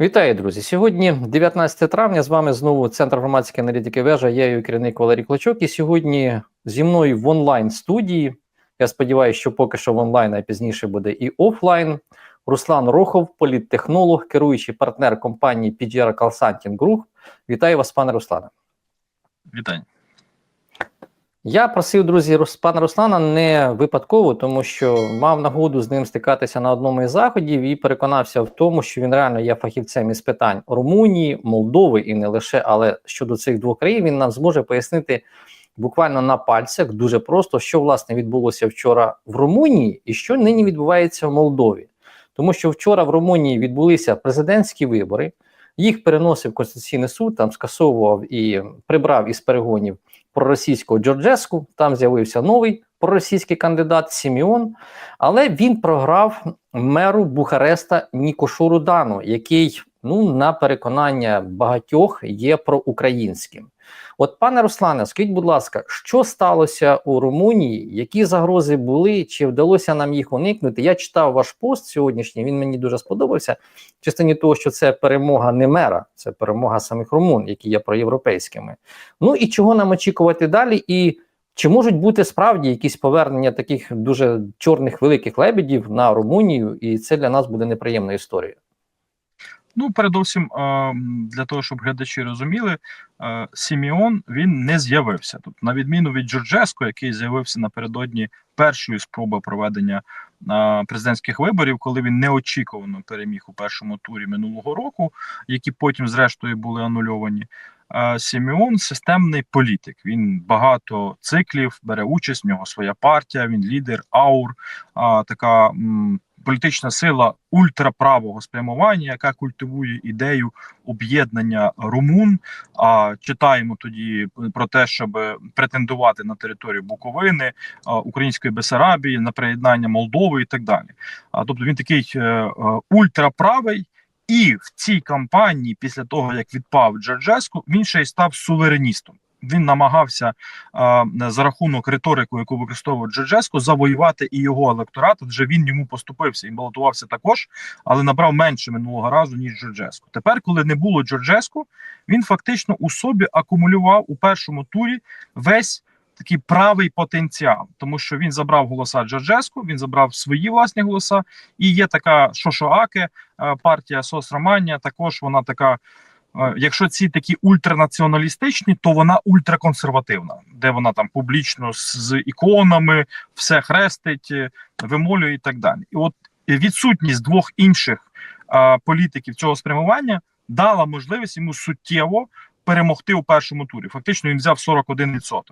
Вітаю, друзі! Сьогодні 19 травня. З вами знову Центр громадської аналітики вежа. Я її керівник Валерій Клочок. І сьогодні зі мною в онлайн студії. Я сподіваюся, що поки що в онлайн, а пізніше буде і офлайн. Руслан Рохов, політтехнолог, керуючий партнер компанії PGR Consulting Group. Вітаю вас, пане Руслане. Вітання. Я просив друзі пана Руслана не випадково, тому що мав нагоду з ним стикатися на одному із заходів і переконався в тому, що він реально є фахівцем із питань Румунії, Молдови і не лише, але щодо цих двох країн він нам зможе пояснити буквально на пальцях дуже просто, що власне відбулося вчора в Румунії і що нині відбувається в Молдові. Тому що вчора в Румунії відбулися президентські вибори, їх переносив Конституційний суд, там скасовував і прибрав із перегонів проросійського Джорджеску. Там з'явився новий проросійський кандидат Сіміон, але він програв меру Бухареста Нікошу Рудану, який, ну, на переконання багатьох, є проукраїнським. От, пане Руслане, скажіть, будь ласка, що сталося у Румунії? Які загрози були? Чи вдалося нам їх уникнути? Я читав ваш пост сьогоднішній. Він мені дуже сподобався. В частині того, що це перемога не мера, це перемога самих румун, які є проєвропейськими. Ну і чого нам очікувати далі? І чи можуть бути справді якісь повернення таких дуже чорних великих лебедів на Румунію? І це для нас буде неприємна історія. Ну, передовсім, для того, щоб глядачі розуміли, Сіміон він не з'явився. Тобто, на відміну від Джорджеско, який з'явився напередодні першої спроби проведення президентських виборів, коли він неочікувано переміг у першому турі минулого року, які потім, зрештою, були анульовані. Сіміон системний політик. Він багато циклів бере участь. В нього своя партія. Він лідер аур, така політична сила ультраправого спрямування, яка культивує ідею об'єднання румун. А читаємо тоді про те, щоб претендувати на територію Буковини, Української Бесарабії, на приєднання Молдови і так далі. А тобто він такий е, е, ультраправий. І в цій кампанії, після того як відпав Джорджеску, він ще й став сувереністом. Він намагався а, за рахунок риторику, яку використовував Джорджеску, завоювати і його електорат. Адже він йому поступився і балотувався також, але набрав менше минулого разу ніж Джорджеску. Тепер, коли не було Джорджеску, він фактично у собі акумулював у першому турі весь такий правий потенціал, тому що він забрав голоса Джорджеску, він забрав свої власні голоса. І є така Шошоаке, е, партія Сос Романія. Також вона така. Якщо ці такі ультранаціоналістичні, то вона ультраконсервативна, де вона там публічно з, з іконами все хрестить, е, вимолює і так далі. І от відсутність двох інших е, політиків цього спрямування дала можливість йому суттєво перемогти у першому турі. Фактично він взяв 41%.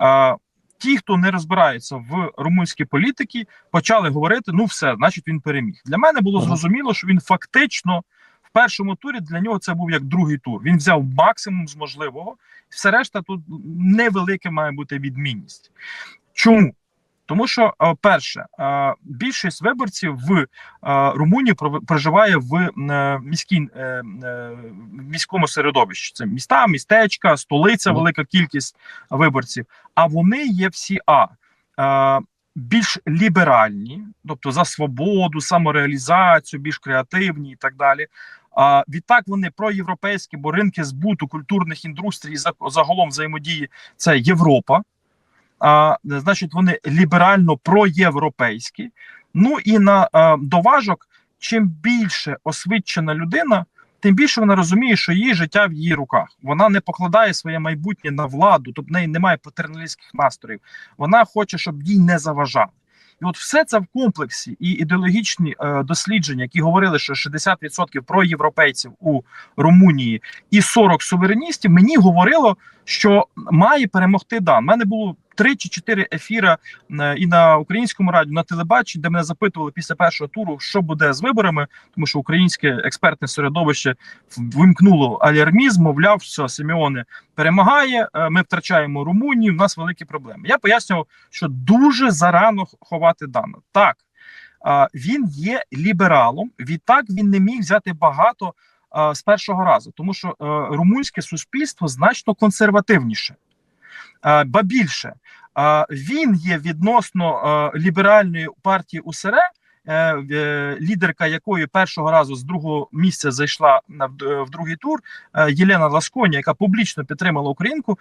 Е, Ті, хто не розбирається в румунській політиці, почали говорити: ну все, значить він переміг. Для мене було зрозуміло, що він фактично першому турі для нього це був як другий тур. Він взяв максимум з можливого, все решта тут невелика має бути відмінність. Чому? Тому що, е, перше, е, більшість виборців в е, Румунії проживає в міській міському середовищі. Це міста, містечка, столиця, велика кількість виборців. А вони є всі а більш ліберальні, тобто за свободу, самореалізацію, більш креативні і так далі. А відтак вони проєвропейські, бо ринки збуту культурних індустрій за- загалом взаємодії це Європа. А, значить, вони ліберально проєвропейські. Ну і на а, доважок, чим більше освічена людина, тим більше вона розуміє, що її життя в її руках. Вона не покладає своє майбутнє на владу, тобто в неї немає патерналістських настроїв. Вона хоче, щоб їй не заважали. І от все це в комплексі і ідеологічні е, дослідження, які говорили, що 60% проєвропейців у Румунії і 40 сувереністів, мені говорило, що має перемогти Дан. У мене було три чи чотири ефіра е, і на українському радіо, на телебаченні, де мене запитували після першого туру, що буде з виборами, тому що українське експертне середовище вимкнуло алярмізм, мовляв, все, Симеоне перемагає. е, Ми втрачаємо Румунію. в нас великі проблеми. Я пояснював, що дуже зарано ховати Дана. Так він є лібералом. Відтак він не міг взяти багато з першого разу, тому що е, румунське суспільство значно консервативніше. Е, Ба більше, е, він є відносно е, ліберальної партії УСР, лідерка якої першого разу з другого місця зайшла в, другий тур, Єлена Ласконя, яка публічно підтримала Українку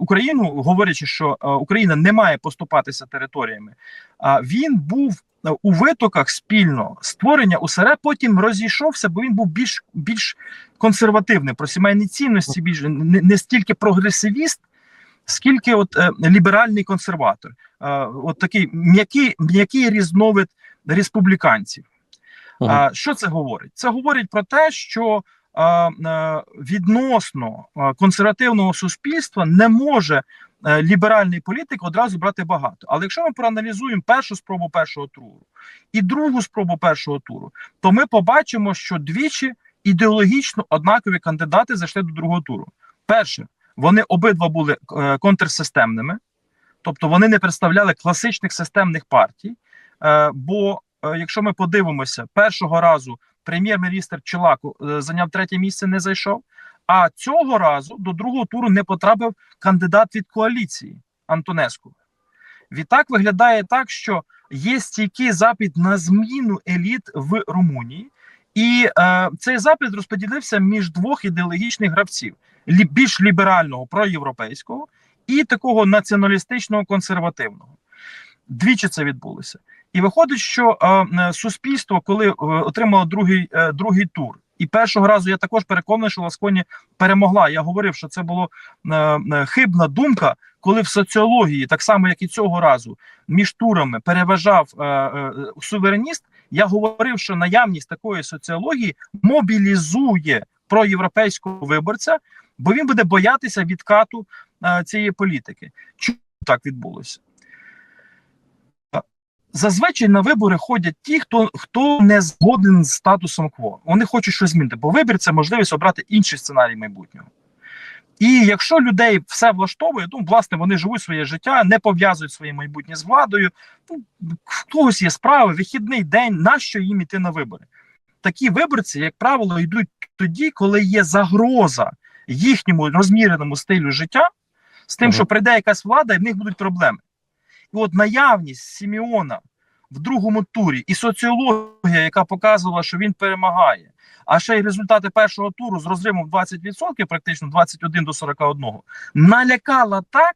Україну, говорячи, що Україна не має поступатися територіями. А він був у витоках спільно створення УСР, потім розійшовся, бо він був більш більш консервативний про сімейні цінності, більш не, не стільки прогресивіст, скільки от е, ліберальний консерватор, е, от такий м'який м'який різновид республіканців. Мгм. А, що це говорить? Це говорить про те, що е, відносно е, консервативного суспільства не може е, ліберальний політик одразу брати багато. Але якщо ми проаналізуємо першу спробу першого туру і другу спробу першого туру, то ми побачимо, що двічі ідеологічно однакові кандидати зайшли до другого туру. Перше, вони обидва були е, контрсистемними, тобто вони не представляли класичних системних партій. Е, бо е, якщо ми подивимося, першого разу прем'єр-міністр Чолаку е, зайняв третє місце, не зайшов. А цього разу до другого туру не потрапив кандидат від коаліції Антонеску. Відтак виглядає так, що є стійкий запит на зміну еліт в Румунії, і е, цей запит розподілився між двох ідеологічних гравців: лі, більш ліберального проєвропейського і такого націоналістичного консервативного. Двічі це відбулося. І виходить, що е, суспільство, коли е, отримало другий, е, другий тур, і першого разу я також переконаний, що Ласконі перемогла. Я говорив, що це була е, е, хибна думка, коли в соціології, так само як і цього разу, між турами переважав е, е, сувереніст. Я говорив, що наявність такої соціології мобілізує проєвропейського виборця, бо він буде боятися відкату е, цієї політики. Чому так відбулося? Зазвичай на вибори ходять ті, хто хто не згоден з статусом кво. Вони хочуть щось змінити, бо вибір це можливість обрати інший сценарій майбутнього. І якщо людей все влаштовує, ну власне вони живуть своє життя, не пов'язують своє майбутнє з владою. Ну в когось є справи, вихідний день, нащо їм іти на вибори? Такі виборці, як правило, йдуть тоді, коли є загроза їхньому розміреному стилю життя, з тим, Мгм. що прийде якась влада, і в них будуть проблеми. І от наявність Сіміона в другому турі і соціологія, яка показувала, що він перемагає, а ще й результати першого туру з розривом в 20%, практично 21 до 41, налякала так,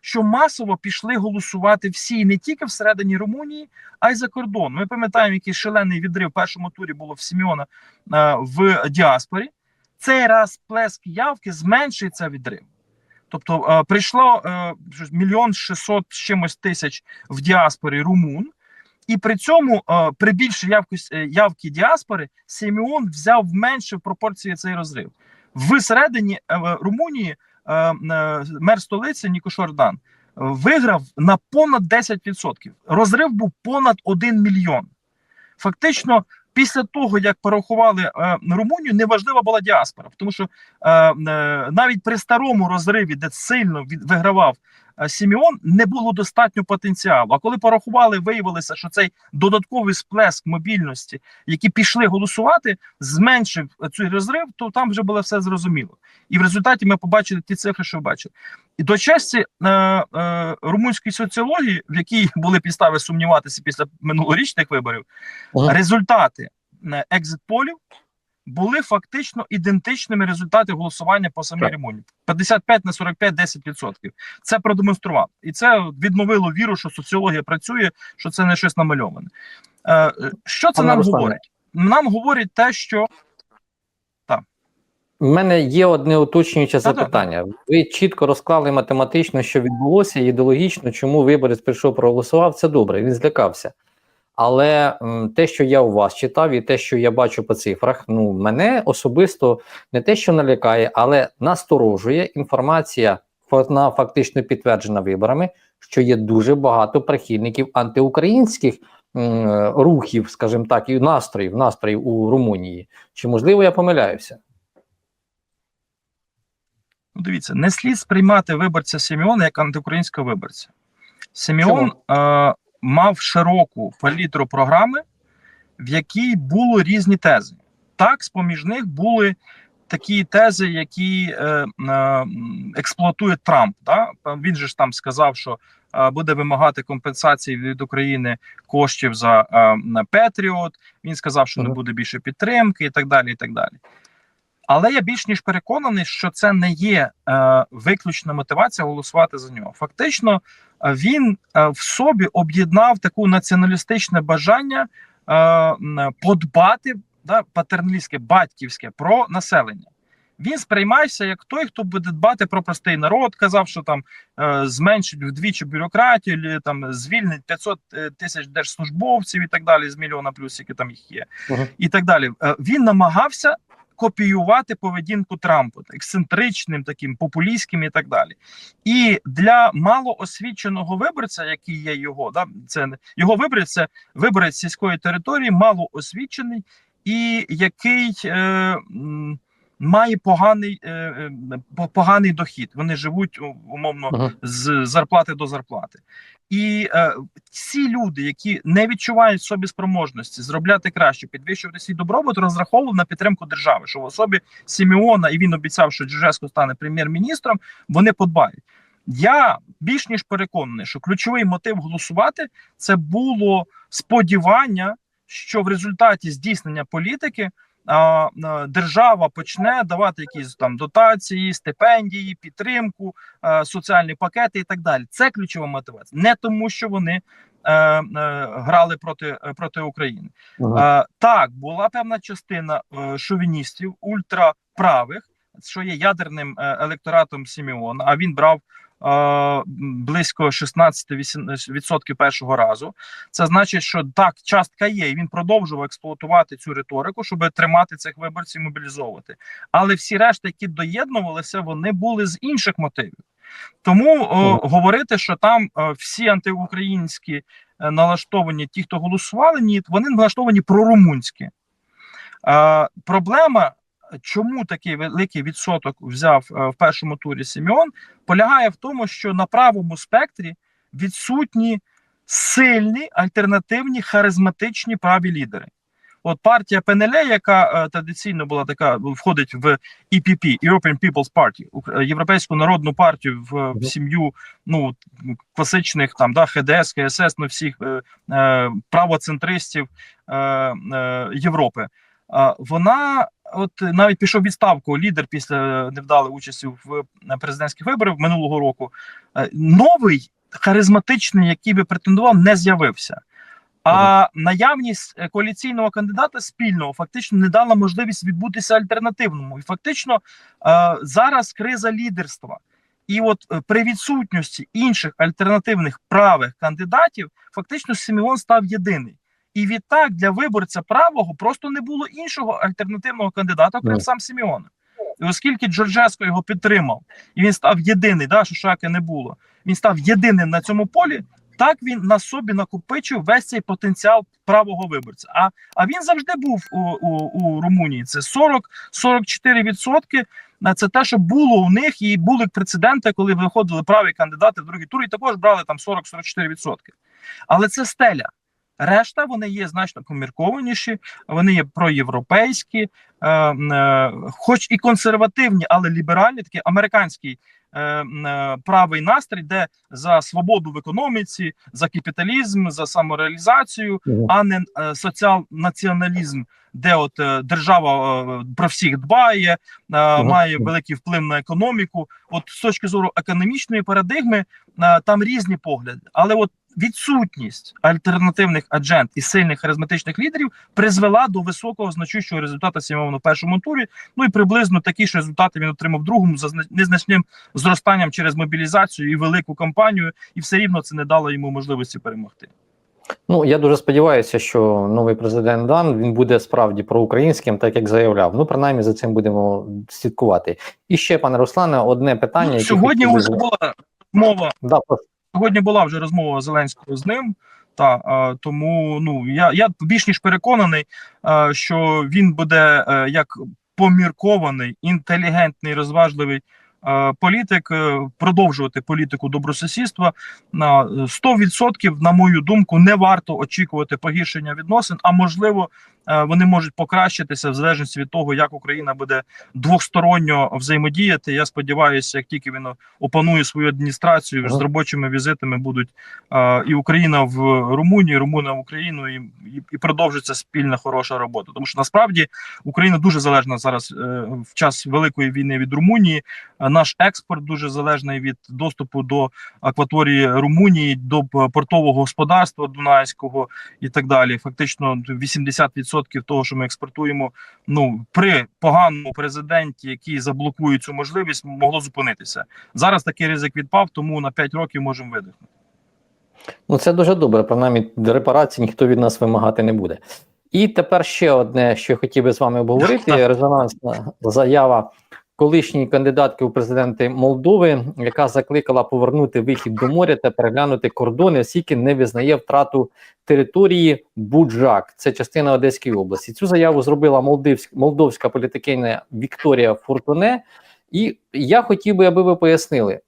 що масово пішли голосувати всі не тільки всередині Румунії, а й за кордон. Ми пам'ятаємо, який шалений відрив в першому турі було в Сіміона е, в діаспорі. Цей раз плеск явки зменшується відрив. Тобто е, прийшло е, мільйон шістсот чимось тисяч в діаспорі румун, і при цьому е, при більшій явкості е, явки діаспори Сімеон взяв менше в пропорції цей розрив. Всередині е, Румунії мер столиці Ніко Шордан е, виграв на понад 10%. Розрив був понад 1 мільйон. Фактично, після того, як порахували Румунію, неважлива була діаспора, тому що навіть при старому розриві, де сильно вигравав Сіміон, не було достатньо потенціалу. А коли порахували, виявилося, що цей додатковий сплеск мобільності, які пішли голосувати, зменшив цей розрив, то там вже було все зрозуміло. І в результаті ми побачили ті цифри, що бачили. І до честі е, е, румунської соціології, в якій були підстави сумніватися після минулорічних виборів, результати е, екзит-полів були фактично ідентичними результати голосування по самій. Румунії. 55 на 45 10%. Це продемонстрував. І це відновило віру, що соціологія працює, що це не щось намальоване. Е, е, що це Пане нам Руслане. говорить? Нам говорить те, що У мене є одне уточнююче запитання. Ви чітко розклали математично, що відбулося, і ідеологічно, чому виборець прийшов, проголосував, це добре, він злякався. Але те, що я у вас читав, і те, що я бачу по цифрах, ну мене особисто не те, що налякає, але насторожує інформація, вона фактично підтверджена виборами, що є дуже багато прихильників антиукраїнських м, рухів, скажімо так, і настроїв, настроїв у Румунії. Чи можливо я помиляюся? Ну, дивіться, не слід сприймати виборця Сімеона як антиукраїнського виборця. Сімеон е, мав широку палітру програми, в якій були різні тези. Так, з поміж них були такі тези, які е, е, експлуатує Трамп. Да? Він же ж там сказав, що е, буде вимагати компенсації від України коштів за е, Петріот. Він сказав, що не буде більше підтримки, і так далі. і так далі. Але я більш ніж переконаний, що це не є е, виключна мотивація голосувати за нього. Фактично, він е, в собі об'єднав таку націоналістичне бажання е, подбати да, патерналістське, батьківське про населення. Він сприймається як той, хто буде дбати про простий народ. Казав, що там е, зменшить вдвічі бюрократію, там звільнить 500 е, тисяч держслужбовців і так далі, з мільйона плюс, які там їх є, Мгм. і так далі. Е, він намагався копіювати поведінку Трампа, ексцентричним, таким популістським і так далі. І для малоосвіченого виборця, який є його, да, це його виборець, це виборець сільської території, малоосвічений і який е, має поганий, е, е, по- поганий дохід. Вони живуть умовно Мгм. з зарплати до зарплати. І е, ці люди, які не відчувають в собі спроможності зробляти краще, підвищувати свій добробут, розраховували на підтримку держави, що в особі Сімеона, і він обіцяв, що Джужеско стане прем'єр-міністром. Вони подбають. Я більш ніж переконаний, що ключовий мотив голосувати це було сподівання, що в результаті здійснення політики держава почне давати якісь там дотації, стипендії, підтримку, соціальні пакети і так далі. Це ключова мотивація, не тому, що вони е, е, грали проти, е, проти України. Е, так, була певна частина е, шовіністів, ультраправих, що є ядерним е, електоратом Сімеона, а він брав е, близько 16% першого разу. Це значить, що так, частка є, і він продовжував експлуатувати цю риторику, щоб тримати цих виборців, мобілізовувати. Але всі решта, які доєднувалися, вони були з інших мотивів. Тому о, говорити, що там е, всі антиукраїнські е, налаштовані, ті, хто голосували, ні, вони налаштовані прорумунські. Е, проблема, чому такий великий відсоток взяв е, в першому турі Сімеон, полягає в тому, що на правому спектрі відсутні сильні альтернативні харизматичні праві лідери. От партія ПНЛ, яка е, традиційно була така, входить в EPP, European People's Party, Європейську народну партію в, в сім'ю ну класичних там да ХДС, КСС, ну всіх е, е, правоцентристів е, е, Європи. Вона от навіть пішов відставку лідер після невдалої участі в е, президентських виборах минулого року. Е, новий харизматичний, який би претендував, не з'явився. А наявність е, коаліційного кандидата спільного фактично не дала можливість відбутися альтернативному. І фактично зараз криза лідерства. І от при відсутності інших альтернативних правих кандидатів, фактично Сімеон став єдиний. І відтак для виборця правого просто не було іншого альтернативного кандидата, окрім Ну. сам Сімеона. І оскільки Джорджеско його підтримав, і він став єдиний, да, що Шаки не було, він став єдиним на цьому полі. Так він на собі накопичив весь цей потенціал правого виборця. А а він завжди був у, у, у Румунії. Це 40-44 відсотки. Це те, що було у них, і були прецеденти, коли виходили праві кандидати в другий тур, і також брали там 40-44 відсотки. Але це стеля. Решта вони є значно поміркованіші, вони є проєвропейські, е, е, хоч і консервативні, але ліберальні, такий американський е, е, правий настрій, де за свободу в економіці, за капіталізм, за самореалізацію, а не е, соціал-націоналізм, де от е, держава е, про всіх дбає, е, має великий вплив на економіку. От з точки зору економічної парадигми е, там різні погляди, але от відсутність альтернативних аджент і сильних харизматичних лідерів призвела до високого значущого результату Сімеона в першому турі. Ну і приблизно такі ж результати він отримав в другому за незначним зростанням через мобілізацію і велику кампанію, і все рівно це не дало йому можливості перемогти. Ну я дуже сподіваюся, що новий президент Дан він буде справді проукраїнським, так як заявляв. Ну, принаймні за цим будемо слідкувати. І ще, пане Руслане, одне питання. Ну, сьогодні вже була мова. Да. Сьогодні була вже розмова Зеленського з ним. Та е, тому ну я, я більш ніж переконаний, е, що він буде е, як поміркований, інтелігентний, розважливий політик, продовжувати політику добросусідства. На 100%, на мою думку, не варто очікувати погіршення відносин, а можливо вони можуть покращитися в залежності від того, як Україна буде двосторонньо взаємодіяти. Я сподіваюся, як тільки він опанує свою адміністрацію з робочими візитами, будуть е, і Україна в Румунії, Румуна в Україну, і, і, і продовжиться спільна хороша робота. Тому що насправді Україна дуже залежна зараз е, в час великої війни від Румунії. Е, Наш експорт дуже залежний від доступу до акваторії Румунії, до портового господарства Дунайського і так далі. Фактично 80% того, що ми експортуємо, ну при поганому президенті, який заблокує цю можливість, могло зупинитися. Зараз такий ризик відпав, тому на 5 років можемо видихнути. Ну, це дуже добре. Принаймні, репарації ніхто від нас вимагати не буде. І тепер ще одне, що я хотів би з вами обговорити: резонансна заява колишньої кандидатки у президенти Молдови, яка закликала повернути вихід до моря та переглянути кордони, оскільки не визнає втрату території Буджак. Це частина Одеської області. Цю заяву зробила молдивська молдовська політикиня Вікторія Фуртуне. І я хотів би, аби ви пояснили,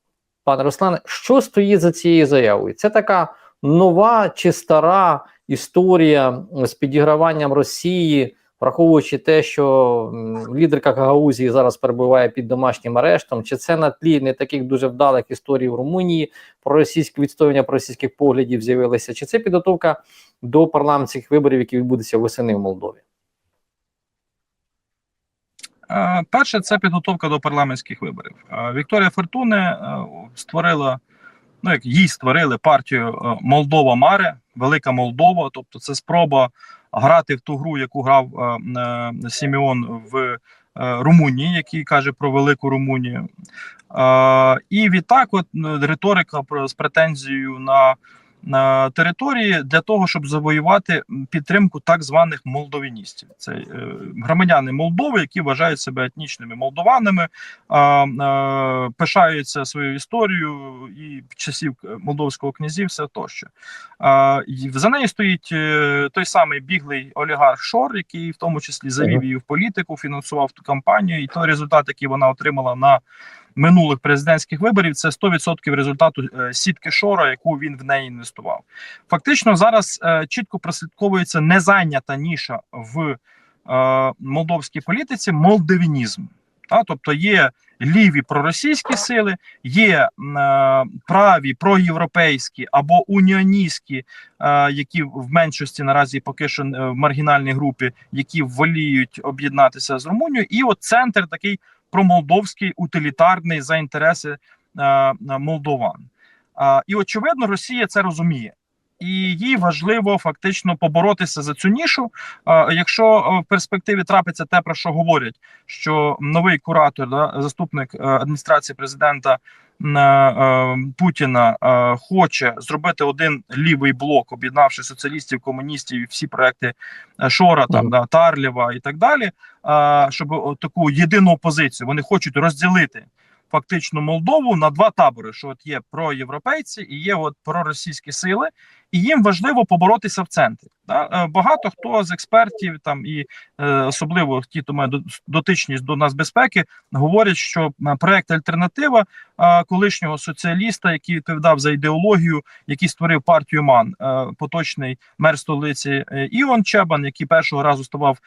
пане Руслане, що стоїть за цією заявою? Це така нова чи стара історія з підіграванням Росії, враховуючи те, що лідерка Гагаузії зараз перебуває під домашнім арештом, чи це на тлі не таких дуже вдалих історій в Румунії про російське відстоювання про російських поглядів з'явилися, чи це підготовка до парламентських виборів, які відбудуться восени в Молдові? Е, Перше, це підготовка до парламентських виборів. Е, Вікторія Фортуне е, створила, ну як їй створили партію Молдова Маре, Велика Молдова. Тобто, це спроба грати в ту гру, яку грав е, е, Сімеон в е, Румунії, який каже про велику Румунію. І відтак, от риторика про з претензією на. На території для того, щоб завоювати підтримку так званих молдовіністів, це е, громадяни Молдови, які вважають себе етнічними молдованами, пишаються своєю історією і часів е, молдовського князівства тощо. За нею стоїть е, той самий біглий олігарх Шор, який в тому числі завів її в політику, фінансував ту кампанію, і той результат, який вона отримала на минулих президентських виборів, це 100% результату е, сітки Шора, яку він в неї інвестував. Фактично, зараз е, чітко прослідковується незайнята ніша в е, молдовській політиці молдовінізм. Та, тобто є ліві проросійські сили, є е, праві проєвропейські або уніоністські, е, які в меншості наразі поки що в маргінальній групі, які воліють об'єднатися з Румунією, і от центр такий промолдовський, утилітарний за інтереси е, молдован. Е, і очевидно, Росія це розуміє. І їй важливо фактично поборотися за цю нішу. Якщо е, в перспективі трапиться те, про що говорять, що новий куратор, да, заступник адміністрації президента Путіна е, хоче зробити один лівий блок, об'єднавши соціалістів, комуністів і всі проекти е, Шора, там да, Тарлєва і так далі, е, щоб таку єдину опозицію вони хочуть розділити. Фактично Молдову на два табори: що от є проєвропейці і є от проросійські сили, і їм важливо поборотися в центрі. Да? Е, Багато хто з експертів, там і е, особливо ті, хто має дотичність до нас безпеки, говорять, що е, проект альтернатива колишнього соціаліста, який відповідав за ідеологію, який створив партію МАН, поточний мер столиці Іон Чебан, який першого разу ставав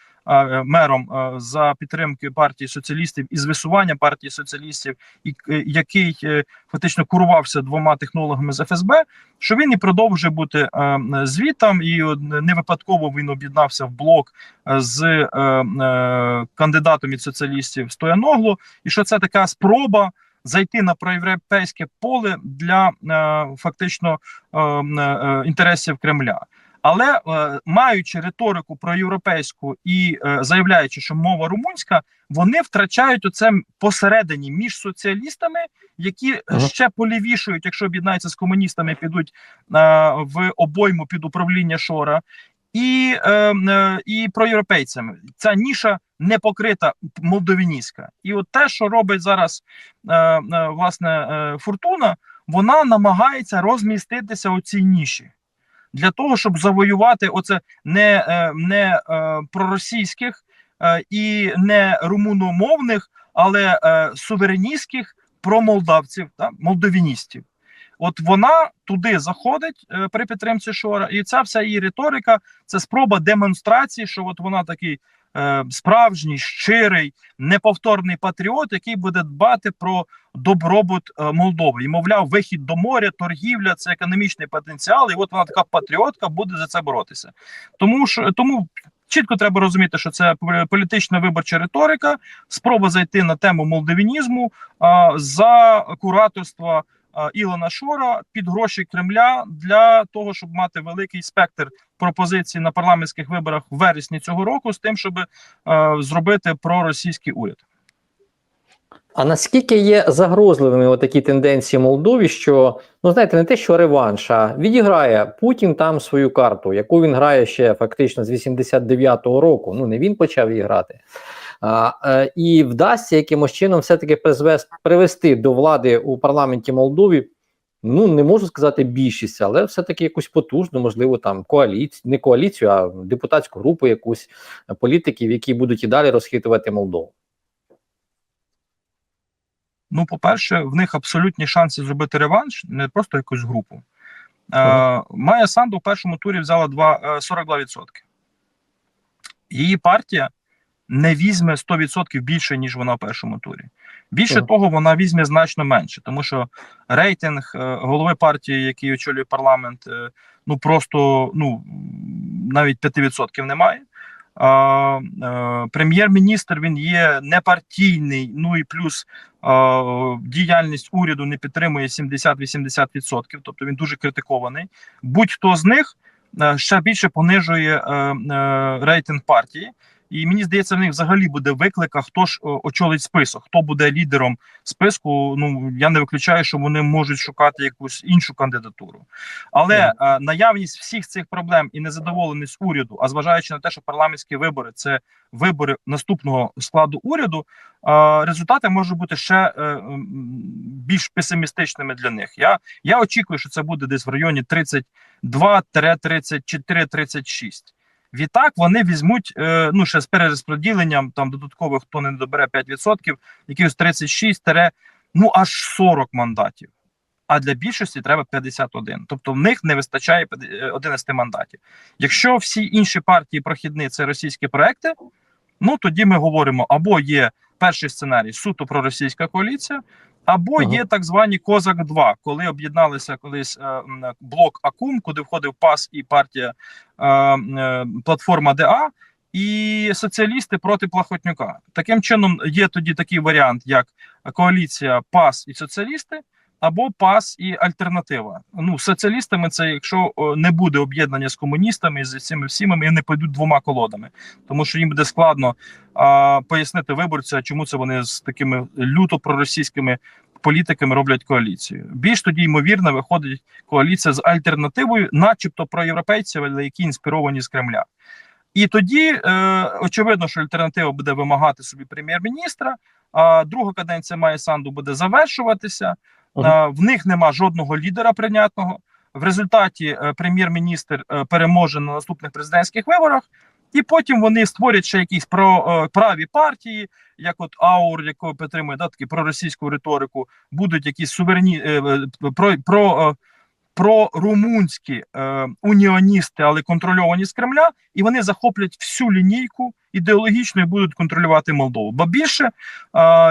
мером за підтримки партії соціалістів і з висування партії соціалістів, і який фактично курувався двома технологами з ФСБ, що він і продовжує бути е, звітом, і не випадково він об'єднався в блок е, з е, е, кандидатом від соціалістів Стояноглу, і що це така спроба. Зайти на проєвропейське поле для е, фактично е, е, інтересів Кремля, але е, маючи риторику проєвропейську і е, заявляючи, що мова румунська, вони втрачають оце посередині між соціалістами, які Ага. ще полівішують, якщо об'єднаються з комуністами, підуть е, в обойму під управління Шора. І, е, е, і проєвропейцями ця ніша не покрита молдовіністська. І от те, що робить зараз е, власне е, фортуна, вона намагається розміститися у цій ніші для того, щоб завоювати оце не, е, не е, проросійських е, і не румуномовних, але сувереністських промолдавців, та, молдовіністів. От вона туди заходить при підтримці Шора, і ця вся її риторика це спроба демонстрації, що от вона такий справжній, щирий, неповторний патріот, який буде дбати про добробут е, Молдови. І мовляв, вихід до моря, торгівля це економічний потенціал. І от вона така патріотка буде за це боротися. Тому ж тому. Чітко треба розуміти, що це політична виборча риторика, спроба зайти на тему молдавінізму а, за кураторства а, Ілона Шора під гроші Кремля для того, щоб мати великий спектр пропозицій на парламентських виборах в вересні цього року, з тим, щоб а, зробити проросійський уряд. А наскільки є загрозливими такі тенденції Молдові, що ну знаєте, не те, що реванш, а відіграє Путін там свою карту, яку він грає ще фактично з 89-го року. Ну не він почав її грати. А, е, і вдасться якимось чином все-таки призвести привести до влади у парламенті Молдові. Ну не можу сказати більшість, але все-таки якусь потужну, можливо, там коаліцію, не коаліцію, а депутатську групу, якусь е, політиків, які будуть і далі розхитувати Молдову. Ну, по-перше, в них абсолютні шанси зробити реванш, не просто якусь групу. Е, Майя Санду в першому турі взяла 2, е, 42%. Її партія не візьме 100% більше, ніж вона в першому турі. Більше Ага. того, вона візьме значно менше, тому що рейтинг е, голови партії, який очолює парламент, е, ну просто ну навіть 5% немає. А, е, прем'єр-міністр він є непартійний, ну і плюс діяльність уряду не підтримує 70-80%, тобто він дуже критикований. Будь-хто з них ще більше понижує рейтинг партії. І мені здається, в них взагалі буде виклика, хто ж очолить список, хто буде лідером списку. Ну я не виключаю, що вони можуть шукати якусь іншу кандидатуру. Але е, наявність всіх цих проблем і незадоволеність уряду, а зважаючи на те, що парламентські вибори це вибори наступного складу уряду, е, результати можуть бути ще е, більш песимістичними для них. Я, я очікую, що це буде десь в районі 32-34-36. Відтак вони візьмуть е, ну ще з перерозподіленням там додаткових, хто не добере 5%, якихось 36 ну аж 40 мандатів. А для більшості треба 51. Тобто в них не вистачає 11 мандатів. Якщо всі інші партії прохідні це російські проекти, ну тоді ми говоримо або є перший сценарій суто проросійська коаліція, або Ага. є так звані Козак 2 коли об'єдналися колись е, блок Акум, куди входив ПАС і партія е, е, платформа ДА. І соціалісти проти Плахотнюка. Таким чином, є тоді такий варіант, як коаліція ПАС і соціалісти, або ПАС і альтернатива. Ну, соціалістами це якщо не буде об'єднання з комуністами з цими всіми, вони пойдуть двома колодами, тому що їм буде складно а, пояснити виборця, чому це вони з такими люто проросійськими політиками роблять коаліцію. Більш тоді ймовірно виходить коаліція з альтернативою, начебто проєвропейців, але які інспіровані з Кремля. І тоді е, очевидно, що альтернатива буде вимагати собі прем'єр-міністра. А друга каденція Майя Санду буде завершуватися. Е, в них нема жодного лідера прийнятного. В результаті е, прем'єр-міністр е, переможе на наступних президентських виборах, і потім вони створять ще якісь про праві партії, як от АУР, якого підтримує да, такі проросійську риторику, будуть якісь суверені про, про, прорумунські е, уніоністи, але контрольовані з Кремля, і вони захоплять всю лінійку ідеологічно і будуть контролювати Молдову. Бо більше е,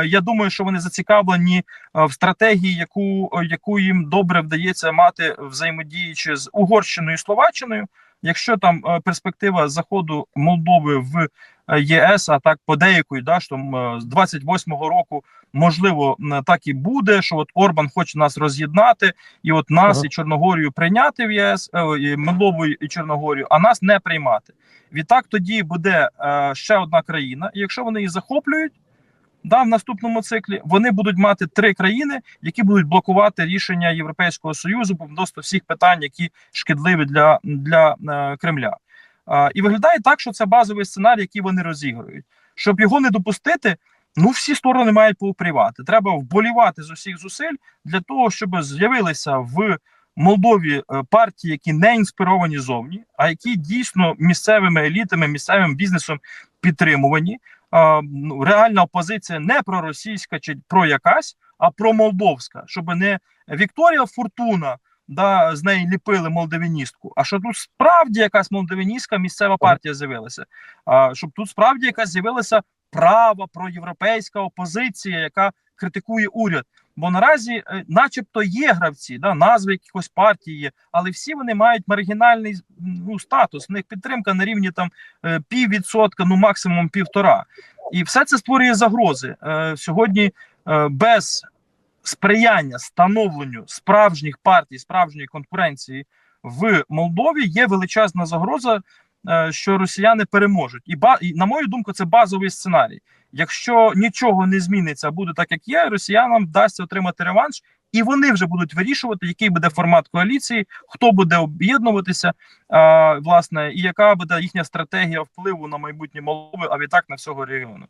я думаю, що вони зацікавлені е, в стратегії, яку, яку їм добре вдається мати взаємодіючи з Угорщиною і Словаччиною. Якщо там е, перспектива заходу Молдови в е, ЄС, а так подейкують, да, що е, з 28-го року можливо так і буде. Що от Орбан хоче нас роз'єднати, і от нас Ага. і Чорногорію прийняти в ЄС, е, і Молдову і Чорногорію, а нас не приймати. Відтак тоді буде е, ще одна країна, і якщо вони її захоплюють. Да, в наступному циклі вони будуть мати три країни, які будуть блокувати рішення Європейського союзу по відносно всіх питань, які шкідливі для, для е, Кремля. Е, і виглядає так, що це базовий сценарій, який вони розігрують. Щоб його не допустити, ну всі сторони мають поупрівати. Треба вболівати з усіх зусиль для того, щоб з'явилися в Молдові е, партії, які не інспіровані зовні, а які дійсно місцевими елітами, місцевим бізнесом підтримувані. е, ну, реальна опозиція не проросійська чи про якась, а про молдовська, щоб не Вікторія Фортуна. Да, з неї ліпили молдавіністку. А що тут справді якась молдавіністська місцева партія з'явилася? А щоб тут справді якась з'явилася права проєвропейська опозиція, яка критикує уряд. Бо наразі, е, начебто, є гравці, да, назви якихось партій є, але всі вони мають маргінальний ну, статус. В них підтримка на рівні там е, піввідсотка, ну максимум півтора. І все це створює загрози. Е, Сьогодні без сприяння становленню справжніх партій, справжньої конкуренції в Молдові є величезна загроза, що росіяни переможуть. І і, на мою думку, це базовий сценарій. Якщо нічого не зміниться, буде так, як є, росіянам вдасться отримати реванш, і вони вже будуть вирішувати, який буде формат коаліції, хто буде об'єднуватися, а, власне, і яка буде їхня стратегія впливу на майбутнє Молдови, а відтак на всього регіону,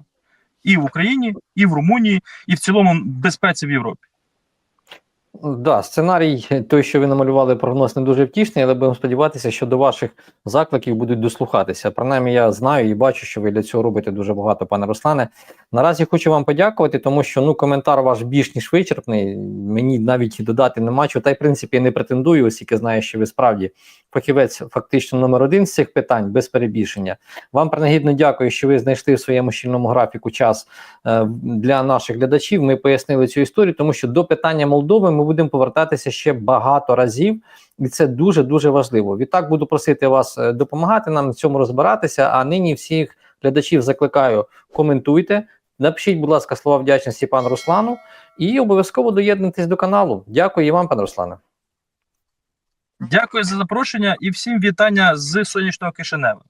і в Україні, і в Румунії, і в цілому безпеці в Європі. Да, сценарій, той, що ви намалювали, прогноз не дуже втішний, але будемо сподіватися, що до ваших закликів будуть дослухатися. Принаймні, я знаю і бачу, що ви для цього робите дуже багато, пане Руслане. Наразі хочу вам подякувати, тому що ну коментар ваш більш ніж вичерпний. Мені навіть додати нема чого. Та й в принципі не претендую, оскільки знаю, що ви справді фахівець фактично номер один з цих питань без перебільшення. Вам принагідно дякую, що ви знайшли в своєму щільному графіку час е, для наших глядачів. Ми пояснили цю історію, тому що до питання Молдови ми будемо повертатися ще багато разів, і це дуже дуже важливо. Відтак буду просити вас е, допомагати нам в цьому розбиратися. А нині всіх глядачів закликаю коментуйте. Напишіть, будь ласка, слова вдячності пану Руслану, і обов'язково доєднуйтесь до каналу. Дякую і вам, пане Руслане. Дякую за запрошення і всім вітання з сонячного Кишинева.